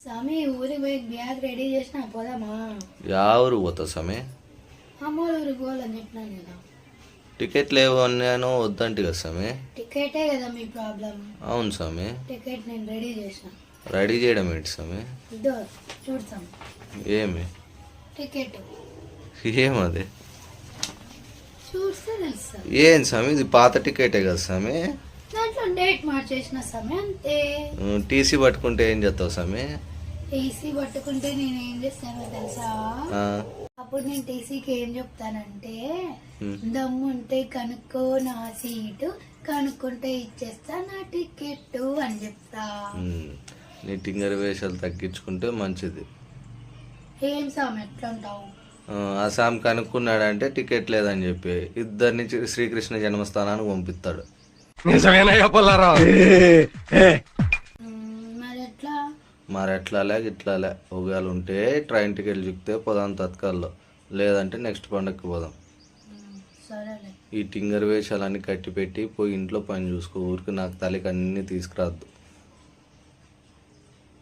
స్వామి ఊరికి పోయి bag ready చేసిన పోదామా? యా ఊరు పోతా స్వామి అమ్మోళ్ళ ఊరికి పోవాలని చెప్పినాను కదా. టికెట్ లేవు అన్నాను వద్దంటే కదా స్వామి టికెటే కదా మీ ప్రాబ్లం. అవును స్వామి టికెట్ నేను రెడీ చేసిన. రెడీ చేయడం ఏంటి స్వామి ఇదో చూడతాం. ఏమి? టికెట్. ఏమది? చూస్తే ఏం స్వామి ఇది పాత టికెటే కదా స్వామి దాంట్లో డేట్ మార్చేసిన అంతే. టీసీ పట్టుకుంటే ఏం చేస్తావు స్వామి టీసీ పట్టుకుంటే నేను ఏం చేస్తానో తెలుసా? ఆ, అప్పుడు నేను టీసీకి ఏం చెప్తానంటే ఉమ్. దమ్ముంటే కనుక్కో నా సీటు కనుక్కుంటే ఇచ్చేస్తా నా టికెట్ అని చెప్తా. ఉమ్. నీ టింగర్ వేషాలు తగ్గించుకుంటే మంచిది. ఏం సామె ఎట్లుంటావు? ఆ, ఆ సామ్ కనుక్కున్నాడంటే టికెట్ లేదని చెప్పి ఇద్దరిని శ్రీకృష్ణ జన్మస్థానానికి పంపిస్తాడు. ఎట్లా మరి ఎట్లాలే ఇట్లాలే ఒకవేళ ఉంటే ట్రైన్ టికెట్ చిక్తే పోదాం తత్కాల్లో. లేదంటే నెక్స్ట్ పండగకి పోదాం. ఈ టింగర్ వేషాలన్నీ కట్టి పెట్టి పోయి ఇంట్లో పని చూసుకో. ఊరికి నాకు తలకి అన్నీ తీసుకురాద్దు